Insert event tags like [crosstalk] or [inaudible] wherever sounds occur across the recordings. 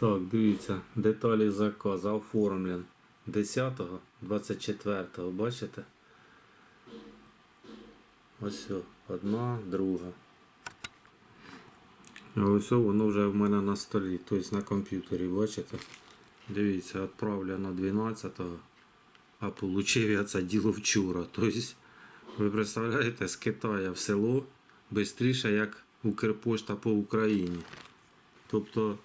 Так, дивіться, деталі заказу оформлен 10-го, 24-го, бачите? Ось одна, друга. Ось воно вже в мене на столі, тобто на комп'ютері, бачите? Дивіться, відправлено 12-го, а получив я це діло вчора. Тобто, ви представляєте, з Китая в село швидше, як Укрпошта по Україні. Тобто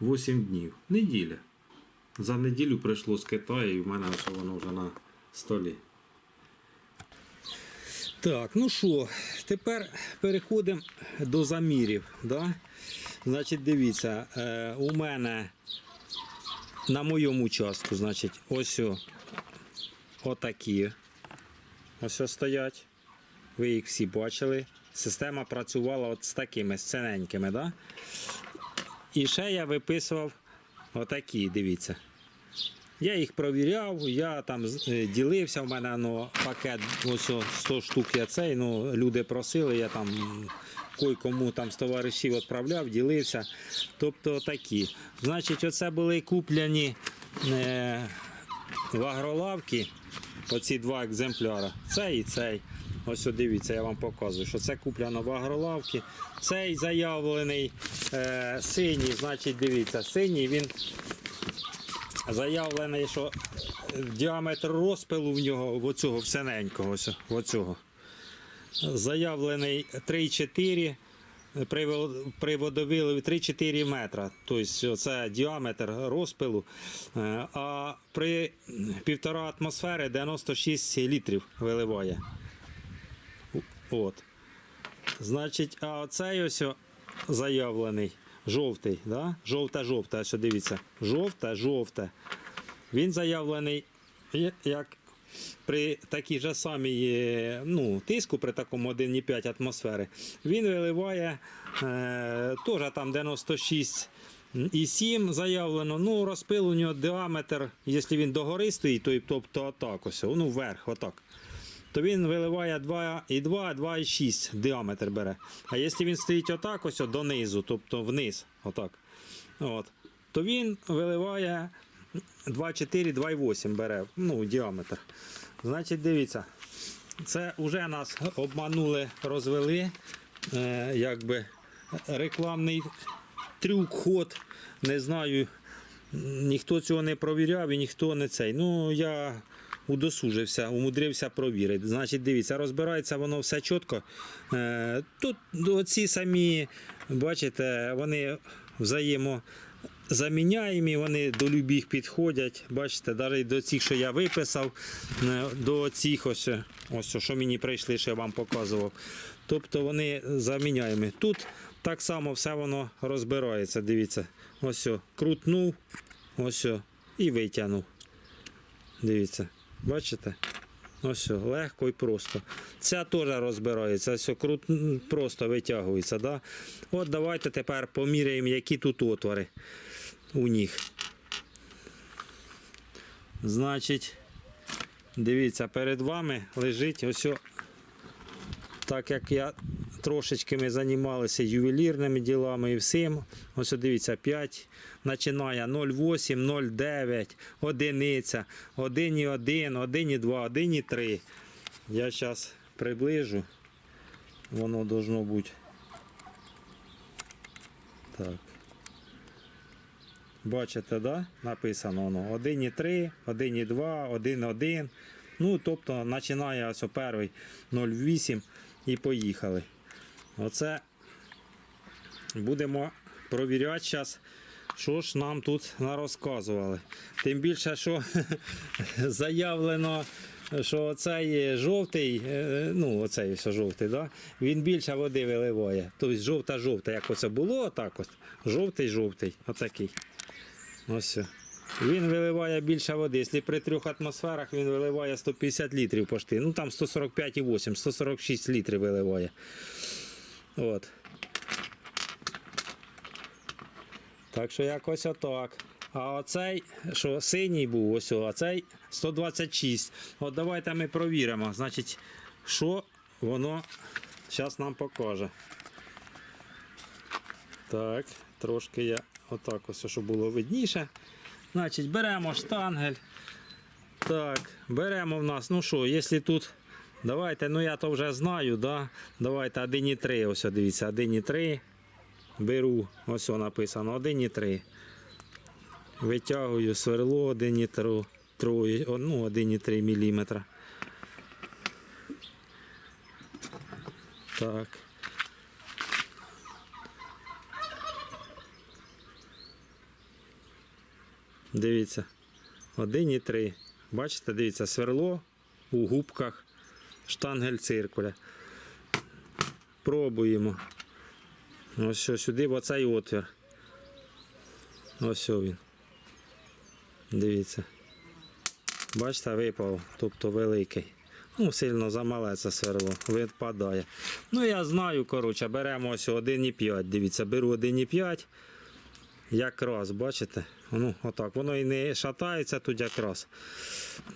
8 днів. Неділя. За неділю прийшло з Китаю і в мене воно вже на столі. Так, ну що, тепер переходимо до замірів. Да? Значить, дивіться, е, у мене на моєму участку, значить, ось о, отакі. Ось стоять. Ви їх всі бачили. Система працювала от з такими з ціненькими, да? І ще я виписував отакі, дивіться. Я їх провіряв, я там е, ділився, в мене ну, пакет ось 100 штук я цей, ну, люди просили, я там кому там з товаришів відправляв, ділився. Тобто такі. Значить, оце були куплені е, в агролавки, оці два екземпляри. Цей і цей. Ось дивіться, я вам показую, що це куплено в агролавки. Цей заявлений е, синій, значить, дивіться, синій він заявлений, що діаметр розпилу в нього, в оцього всененького, ось, в оцього, заявлений 3,4 при, вод- при водовиливі 3-4 метра. Тобто це діаметр розпилу. Е, А при 1,5 атмосфери 96 літрів виливає. От. Значить, а оцей ось заявлений жовтий, да? жовта-жовта, ось дивіться, жовта-жовта. Він заявлений як при такій же самій е, ну, тиску, при такому 1,5 атмосфери, він виливає е, теж там 96 і 7 заявлено. Ну, розпил у нього діаметр, якщо він догори стоїть, то, тобто отак ось, ну вверх, отак. То він виливає 2,2, 2,6 діаметр бере. А якщо він стоїть отак ось донизу, тобто вниз, отак, от, то він виливає 2,4, 2,8 бере, ну, діаметр. Значить, дивіться, це вже нас обманули, розвели, е, якби рекламний трюк, ход, не знаю, ніхто цього не провіряв і ніхто не цей. Ну, я удосужився, умудрився провірити. Значить, дивіться, розбирається воно все чітко. Е, Тут оці самі, бачите, вони взаємозаміняємі, вони до любих підходять. Бачите, навіть до цих, що я виписав, е, до цих ось, ось що мені прийшли, що я вам показував. Тобто вони заміняємі. Тут так само все воно розбирається. Дивіться, ось крутнув, ось і витягнув. Дивіться, бачите? Ось, легко і просто. Ця теж розбирається, о, крут... просто витягується. Да? От давайте тепер поміряємо, які тут отвори у них. Значить, дивіться, перед вами лежить ось, так як я трошечки ми займалися ювелірними ділами і всім. Ось дивіться, 5 починає 0,8, 0,9, одиниця, 1,1, 1,2, 1,3. Я зараз приближу. Воно должно бути. Так. Бачите, да? Написано воно 1,3, 1,2, 1,1. Ну, тобто починає ось перший 0,8 і поїхали. Оце будемо провіряти зараз, що ж нам тут нарозказували. Тим більше, що [laughs] заявлено, що цей жовтий, е, ну оцей все жовтий, да? він більше води виливає. Тобто жовта-жовта, як оце було, отак от. Жовтий-жовтий, отакий. Ось. Він виливає більше води. Якщо при трьох атмосферах він виливає 150 літрів пошти. Ну там 145,8, 146 літрів виливає. От. Так що якось отак. А оцей, що синій був, ось, а цей 126. От давайте ми провіримо, значить, що воно зараз нам покаже. Так, трошки я отак ось, щоб було видніше. Значить, беремо штангель. Так, беремо в нас, ну що, якщо тут. Давайте, ну я то вже знаю, да? Давайте 1,3. Ось дивіться, 1,3. Беру, ось написано 1,3. Витягую сверло 1,3, троє- о, ну, 1,3 мм. Так. Дивіться. 1,3. Бачите, дивіться, сверло у губках штангель циркуля. Пробуємо. Ось що сюди в оцей отвір. Ось він. Дивіться. Бачите, випав, тобто великий. Ну, сильно замале це сверло, випадає. Ну, я знаю, коротше, беремо ось 1,5. Дивіться, беру 1,5. Якраз, бачите? Ну, отак. Воно і не шатається тут якраз.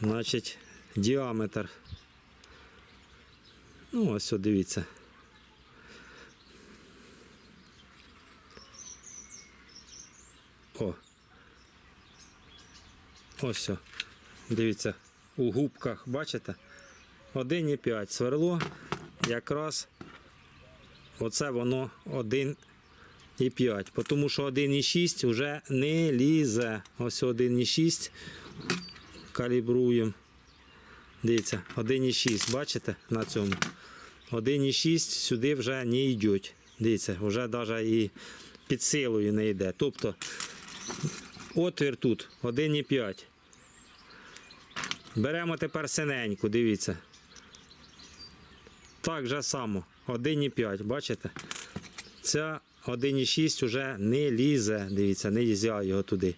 Значить, діаметр. Ну, ось, дивіться. О. Ось. о. Дивіться, у губках, бачите? 1,5 сверло. Якраз оце воно 1,5. Тому що 1,6 вже не лізе. Ось 1,6. Калібруємо. Дивіться, 1,6, бачите на цьому? 1,6 сюди вже не йдуть. Дивіться, вже навіть і під силою не йде. Тобто отвір тут 1,5. Беремо тепер синеньку, дивіться. Так же само, 1,5, бачите? Ця 1,6 вже не лізе, дивіться, не лізе його туди.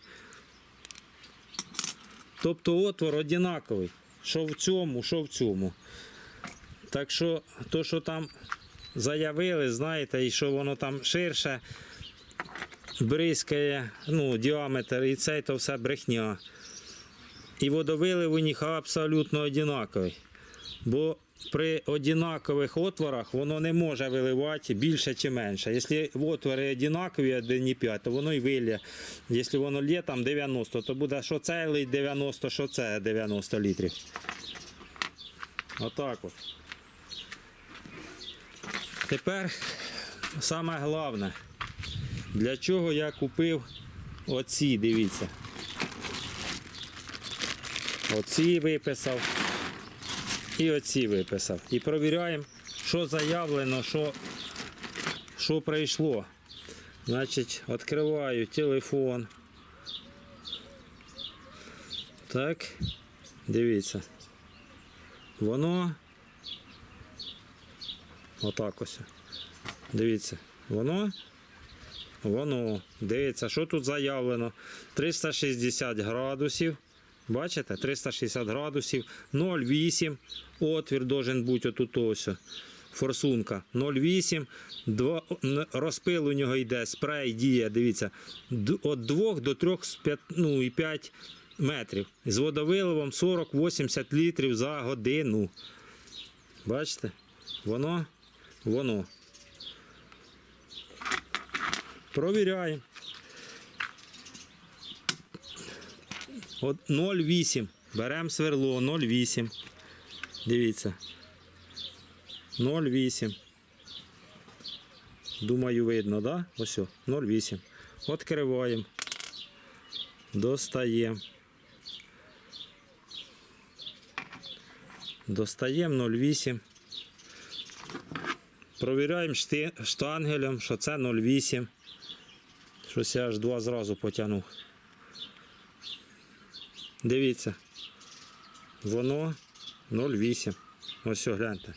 Тобто отвор однаковий. Що в цьому, що в цьому. Так що, то, що там заявили, знаєте, і що воно там ширше, бризкає, ну, діаметр, і цей то все брехня. І водовилив у них абсолютно однаковий. Бо при однакових отворах воно не може виливати більше чи менше. Якщо отвори однакові 1,5, то воно і вилє. Якщо воно лє там 90, то буде що це лить 90, що це 90 літрів. Отак от. Тепер саме головне, для чого я купив оці, дивіться. Оці виписав. І оці виписав. І провіряємо, що заявлено, що, що прийшло. Значить, відкриваю телефон. Так, дивіться. Воно. Отак ось. Дивіться, воно. Воно. Дивіться, що тут заявлено. 360 градусів. Бачите? 360 градусів, 0,8. Отвір должен бути отут ось. Форсунка 0,8. Розпил у нього йде, спрей діє, дивіться, від 2 до 3,5 ну, метрів. З водовиливом 40-80 літрів за годину. Бачите? Воно, воно. Провіряємо. От 0,8. Беремо сверло 0,8. Дивіться. 0,8. Думаю, видно, да? Ось, о, 0,8. Відкриваємо. Достаємо. Достаємо 0,8. Провіряємо штангелем, що це 0,8. Щось я аж два зразу потягнув. Дивіться. Воно 0,8. Ось все, гляньте.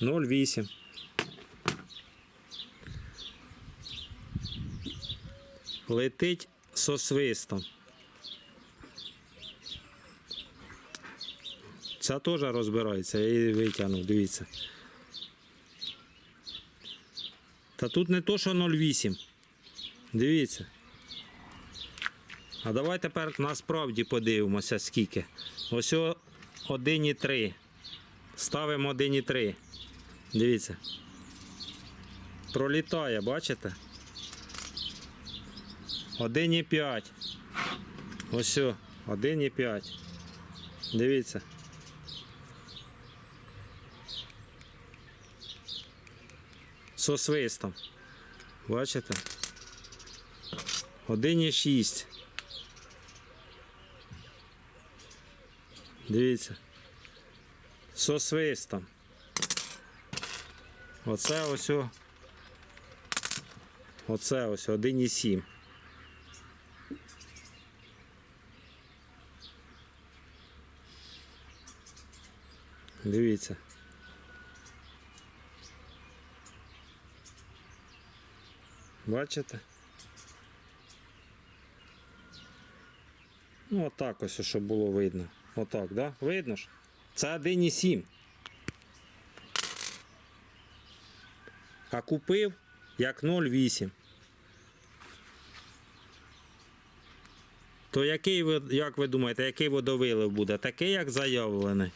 0,8. Летить со свистом. Ця теж розбирається, я її витягнув, дивіться. Та тут не то, що 0,8. Дивіться. А давай тепер насправді подивимося, скільки. Ось о 1,3. Ставимо 1,3. Дивіться. Пролітає, бачите? 1,5. Ось, о, 1,5. Дивіться. Со свистом. Бачите? 1,6. Дивіться. Со свистом. Оце ось. Оце ось 1,7. Дивіться. Бачите? Ну, отак ось, щоб було видно. Отак, да? Видно ж? Це 1,7. А купив як 0,8. То який як ви думаєте, який водовилив буде? Такий, як заявлений.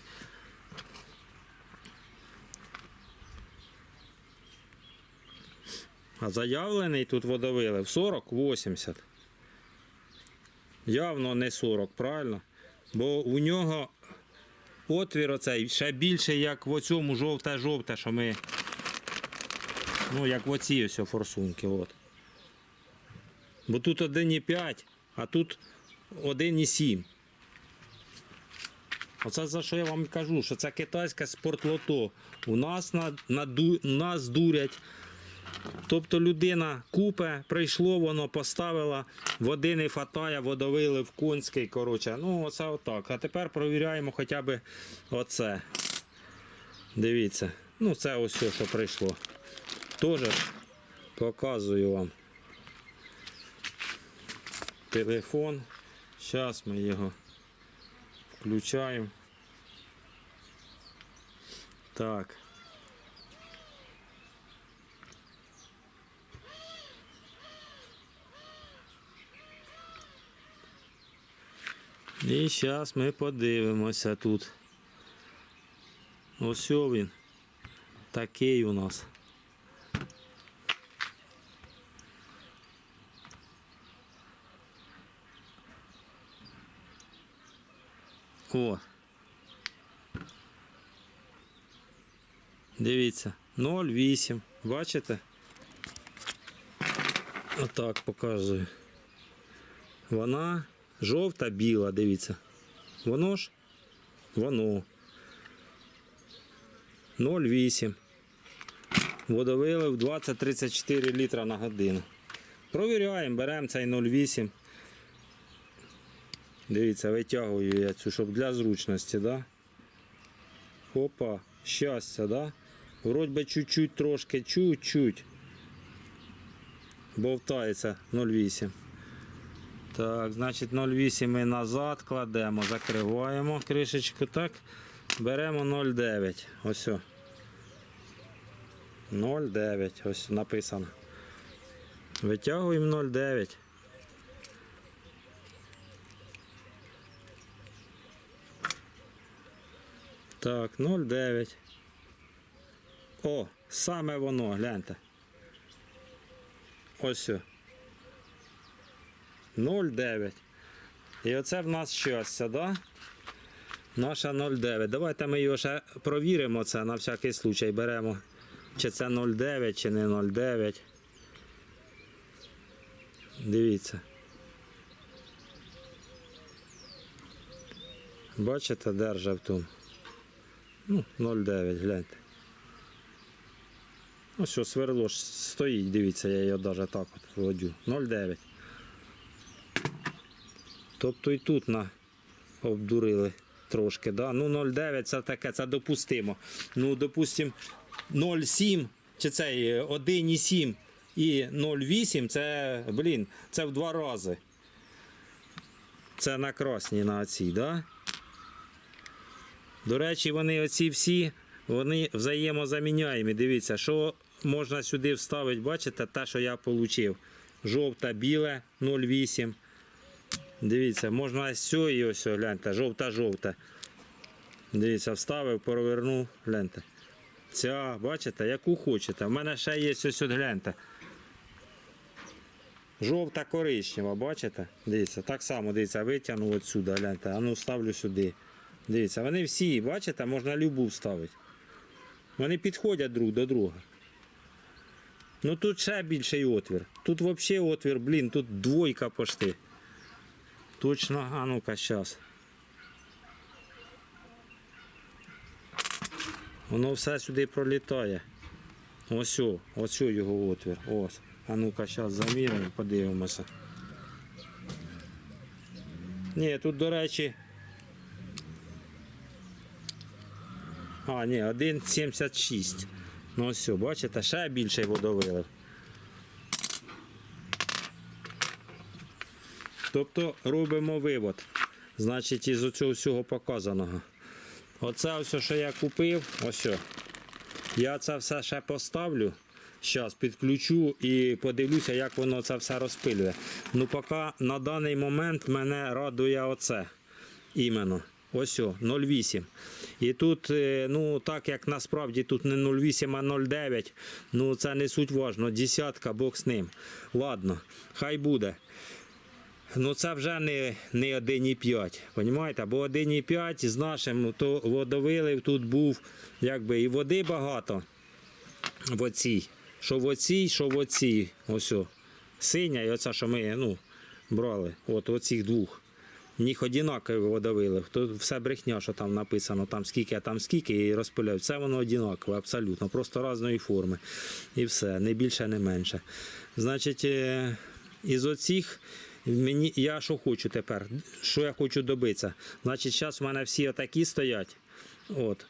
А заявлений тут водовилив 40-80. Явно не 40, правильно? Бо у нього отвір оцей ще більше, як в оцьому жовте-жовте, що ми. Ну, як в оці ось форсунки. От. Бо тут 1,5, а тут 1,7. Оце за що я вам кажу, що це китайське спортлото. У нас, на, наду, нас дурять. Тобто людина купе, прийшло, воно поставила, води не хватає, водовилив конський. Коротше, ну оце отак. А тепер провіряємо хоча б оце. Дивіться. Ну, це ось все, що прийшло. Теж показую вам телефон. Зараз ми його включаємо. Так. І зараз ми подивимося тут. Ось він. Такий у нас. О. Дивіться, 0,8. Бачите? Отак показую. Вона жовта, біла, дивіться. Воно ж? Воно. 0,8. Водовилив 20-34 літра на годину. Провіряємо, беремо цей 0,8. Дивіться, витягую я цю, щоб для зручності, да? Опа, щастя, да? Вроді би чуть-чуть трошки, чуть-чуть. Бовтається 0,8. Так, значить 0,8 ми назад кладемо, закриваємо кришечку, так. Беремо 0,9. Ось. о. 0,9. Ось написано. Витягуємо 0,9. Так, 0,9. О, саме воно, гляньте. Ось. О. 0,9. І оце в нас щастя, да? Наша 0,9. Давайте ми його ще провіримо це на всякий случай. Беремо, чи це 0,9, чи не 0,9. Дивіться. Бачите, держав тут. Ну, 0,9, гляньте. Ось що сверло ж стоїть, дивіться, я його навіть так от водю. 0,9. Тобто і тут на обдурили трошки. Да? Ну 0,9 це таке, це допустимо. Ну, допустимо, 0,7 чи цей е, 1,7 і 0,8 це, блін, це в два рази. Це на красній на оцій, да? До речі, вони оці всі, вони взаємозаміняємі. Дивіться, що можна сюди вставити, бачите, те, що я отримав. Жовте, біле 0,8. Дивіться, можна ось цю і ось, гляньте, жовта-жовта. Дивіться, вставив, провернув, гляньте. Ця, бачите, яку хочете. У мене ще є ось, от, гляньте. Жовта коричнева, бачите? Дивіться, так само дивіться, витягну отсюди, гляньте, а ну ставлю сюди. Дивіться, вони всі, бачите, можна любу вставити. Вони підходять друг до друга. Ну тут ще більший отвір. Тут взагалі отвір, блін, тут двойка пошти. Точно, а ну-ка, щас. Воно все сюди пролітає. Ось, ось його отвір. Ось. А ну-ка, зараз заміряємо, подивимося. Ні, тут, до речі. А, ні, 1,76. Ну ось, бачите, ще більший водовилив. Тобто робимо вивод. Значить, із оцього всього показаного. Оце все, що я купив, ось. Я це все ще поставлю. Зараз підключу і подивлюся, як воно це все розпилює. Ну, поки на даний момент мене радує оце. Іменно. Ось о, 0,8. І тут, е, ну так як насправді тут не 0,8, а 0,9, ну це не суть важно. Десятка, бог з ним. Ладно, хай буде. Ну це вже не, не 1,5, понімаєте? Бо 1,5 з нашим, то водовилив тут був якби і води багато в оцій. Що в оцій, що в оцій. Ось. Синя і оця, що ми ну, брали. От оцих двох. В них одинаковий водовилив. То все брехня, що там написано, там скільки, а там скільки, і розпиляють. Все воно одинакове, абсолютно, просто різної форми. І все, не більше, не менше. Значить, е, із оцих мені, я що хочу тепер, що я хочу добитися. Значить, зараз в мене всі отакі стоять. От.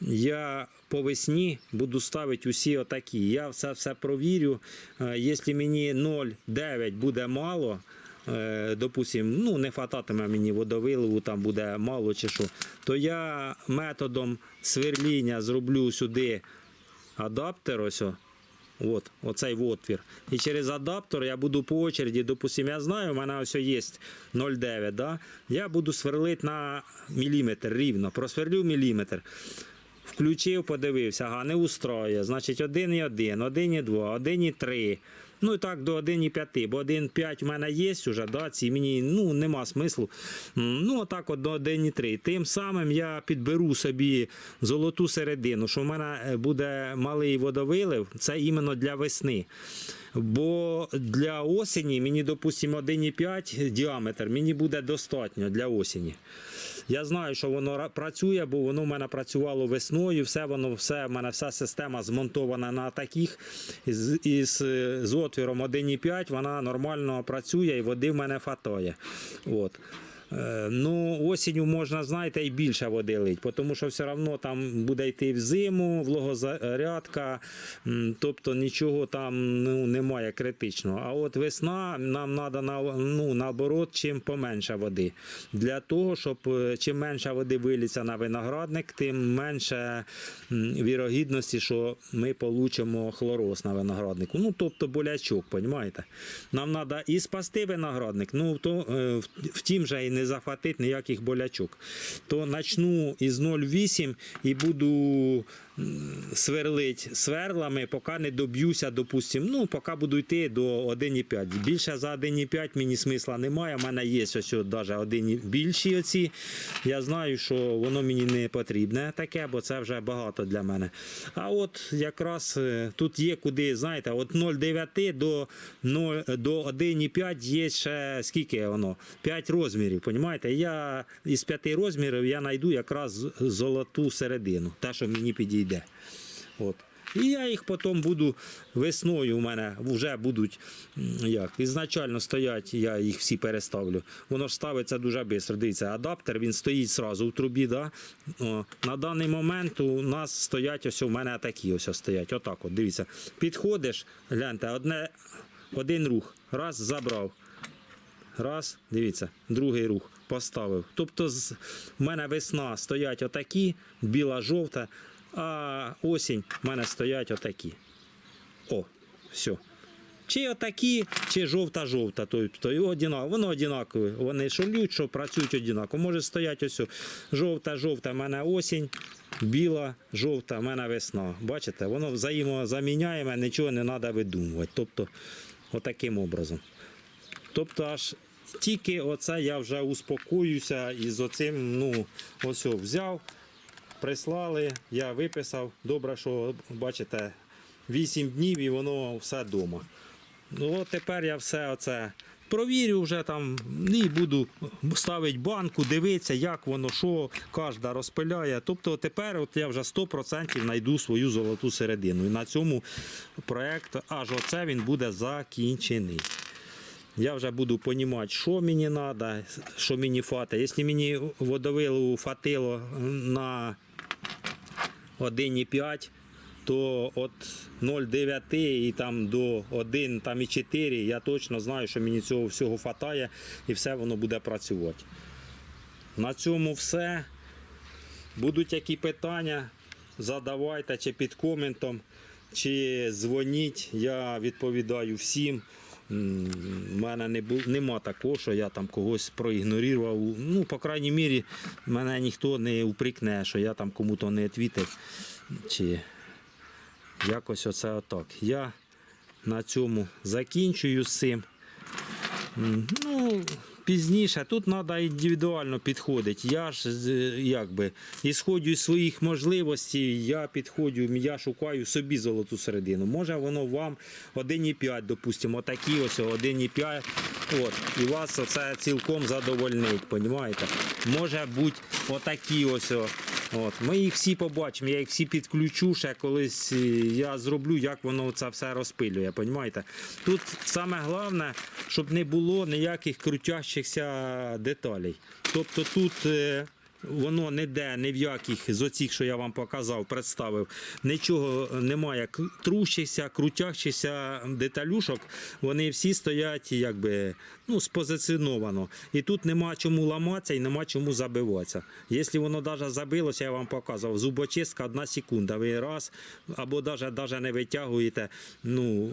Я по весні буду ставити усі отакі. Я все все провірю. Е, Якщо мені 0,9 буде мало, е, допустим, ну не хвататиме мені водовиливу, там буде мало чи що, то я методом сверління зроблю сюди адаптер. Ось. От, оцей отвір. І через адаптер я буду по очереді, допустим, я знаю, у мене ось є 0,9, да? я буду сверлити на міліметр рівно, просверлю міліметр. Включив, подивився, ага, не устроює. Значить 1,1, 1,2, 1,3. Ну і так до 1,5, бо 1,5 в мене є вже, да, ці мені ну, нема смислу. Ну, отак от до 1,3. Тим самим я підберу собі золоту середину, що в мене е, буде малий водовилив, це іменно для весни. Бо для осені мені, допустимо, 1,5 діаметр мені буде достатньо для осені. Я знаю, що воно працює, бо воно в мене працювало весною. Все воно, все, в мене вся система змонтована на таких із, із е, з отвіром 1,5, вона нормально працює і води в мене фатає. От. Е, Ну, осінню можна, знаєте, і більше води лить, тому що все одно там буде йти в зиму, вологозарядка, м, тобто нічого там ну, немає критичного. А от весна нам треба ну, наоборот, чим поменше води. Для того, щоб е, чим менше води виліться на виноградник, тим менше вірогідності, що ми получимо хлороз на винограднику. Ну, тобто болячок, розумієте? Нам треба і спасти виноградник, ну то е, втім же і не захватити ніяких болячок. То почну із 0,8 і буду сверлить сверлами, поки не доб'юся, допустим, ну, поки буду йти до 1,5. Більше за 1,5 мені смисла немає. У мене є ось навіть один більші оці. Я знаю, що воно мені не потрібне таке, бо це вже багато для мене. А от якраз е, тут є куди, знаєте, от 0,9 до, 0, до 1,5 є ще скільки воно? 5 розмірів. Понімаєте? Я із 5 розмірів я знайду якраз золоту середину, те, що мені підійде. От. І я їх потім буду весною. У мене вже будуть як ізначально стоять, я їх всі переставлю. Воно ж ставиться дуже швидко. Дивіться, адаптер він стоїть одразу в трубі. Да? О, на даний момент у нас стоять ось у мене такі ось стоять. Отак от, дивіться. Підходиш, гляньте, одне, один рух, раз забрав. Раз, дивіться, другий рух поставив. Тобто в мене весна стоять отакі, біла жовта, а осінь в мене стоять отакі. О, все. Чи отакі, чи жовта-жовта. Тобто одинаково, воно одинакове. Вони що лють, що працюють одинаково. Може стоять ось жовта-жовта, в мене осінь, біла, жовта, в мене весна. Бачите, воно взаємозаміняємо, нічого не треба видумувати. Тобто Отаким образом. Тобто аж тільки оце я вже успокоюся і з оцим, ну, ось взяв, прислали, я виписав. Добре, що бачите, 8 днів і воно все вдома. Ну, от тепер я все оце провірю вже там і буду ставити банку, дивитися, як воно, що кожна розпиляє. Тобто тепер от я вже 100% знайду свою золоту середину. І на цьому проект аж оце він буде закінчений. Я вже буду розуміти, що мені треба, що мені фата. Якщо мені водовилу фатило на 1,5, то от 0,9 і там до 1 там і 4 я точно знаю, що мені цього всього фатає і все воно буде працювати. На цьому все. Будуть які питання, задавайте чи під коментом, чи дзвоніть. Я відповідаю всім. У мене не бу, нема такого, що я там когось проігнорував. Ну, по крайній мірі, мене ніхто не упрікне, що я там кому-то не відвітив. Чи якось оце отак. Я на цьому закінчую з цим. Ну, пізніше тут треба індивідуально підходити. Я ж якби ісходю з своїх можливостей, я підходжу, я шукаю собі золоту середину. Може воно вам 1,5, допустимо, отакі ось 1,5. От, і вас оце цілком задовольнить, понімаєте? Може бути отакі ось. От, ми їх всі побачимо, я їх всі підключу, ще колись я зроблю, як воно це все розпилює. Понімаєте? Тут саме головне, щоб не було ніяких крутящихся деталей. Тобто тут е, воно ніде, ні в яких з оцих, що я вам показав, представив, нічого немає трущихся, крутящихся деталюшок. Вони всі стоять якби ну, спозиціоновано. І тут нема чому ламатися і нема чому забиватися. Якщо воно навіть забилося, я вам показував, зубочистка одна секунда. Ви раз або навіть, навіть не витягуєте, ну,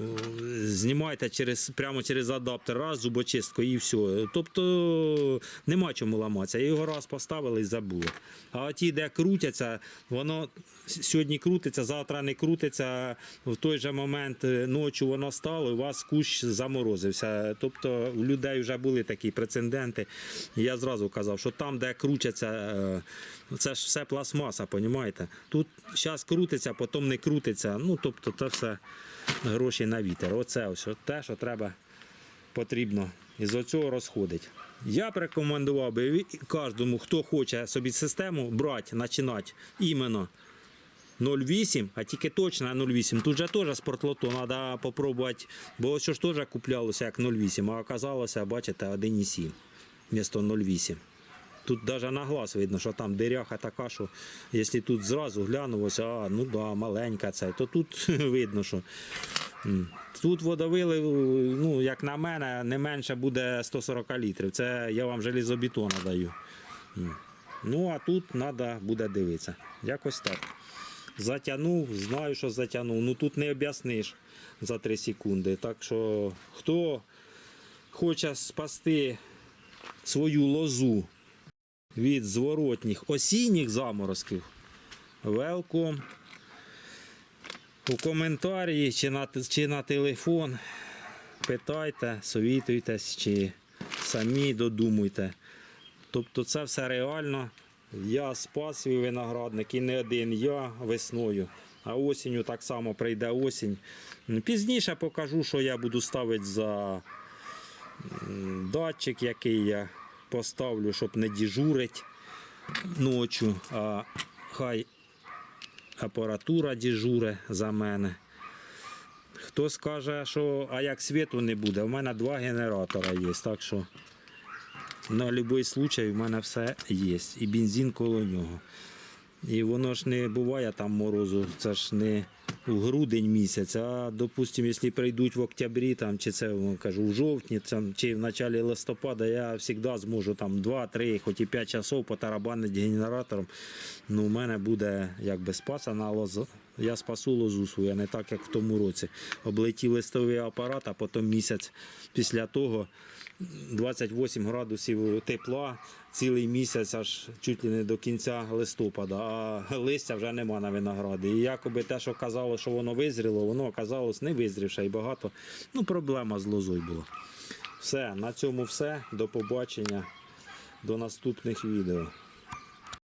знімаєте через, прямо через адаптер, раз зубочистку і все. Тобто нема чому ламатися. Його раз поставили і забули. А ті, де крутяться, воно сьогодні крутиться, завтра не крутиться. В той же момент е, ночі воно стало, і у вас кущ заморозився. Тобто у людей вже були такі прецеденти. Я зразу казав, що там, де крутяться, е, це ж все пластмаса, понімаєте? Тут зараз крутиться, потім не крутиться. Ну, тобто, це все гроші на вітер. Оце ось те, що треба потрібно із оцього розходить. Я б рекомендував би кожному, хто хоче собі систему брати, починати іменно 0,8, а тільки точно 0,8. Тут же теж спортлото треба спробувати, бо що ж теж куплялося як 0,8, а оказалося, бачите, 1,7 вмісто 0,8. Тут навіть на глаз видно, що там диряха така, що якщо тут зразу глянувся, а ну да, маленька це, то тут [laughs] видно, що тут водовили, ну, як на мене, не менше буде 140 літрів. Це я вам желізобетона даю. Ну, а тут треба буде дивитися. Якось так. Затягнув, знаю, що затягнув. Ну тут не об'ясниш за 3 секунди. Так що хто хоче спасти свою лозу від зворотніх осінніх заморозків, велком. У коментарі чи на, чи на телефон питайте, совітуйтесь, чи самі додумуйте. Тобто це все реально. Я спас свій виноградник і не один я весною. А осінню так само прийде осінь. Пізніше покажу, що я буду ставити за датчик, який я поставлю, щоб не дежурить ночі, а хай апаратура дежуре за мене. Хто скаже, що а як світу не буде, у мене два генератора є, так що на будь-який случай в мене все є. І бензин коло нього. І воно ж не буває там морозу, це ж не у грудень місяць, а допустимо, якщо прийдуть в октябрі, там, чи це кажу, в жовтні, там, чи в началі листопада, я завжди зможу там 2-3, хоч і 5 часов потарабанити генератором. Ну, у мене буде якби спасана лоза, я спасу лозу свою, не так, як в тому році. Облетів листовий апарат, а потім місяць після того 28 градусів тепла, цілий місяць, аж чуть ли не до кінця листопада, а листя вже нема на винограді. І якоби те, що казало, що воно визріло, воно оказалось не визрівше і багато. Ну, проблема з лозою була. Все, на цьому все. До побачення. До наступних відео.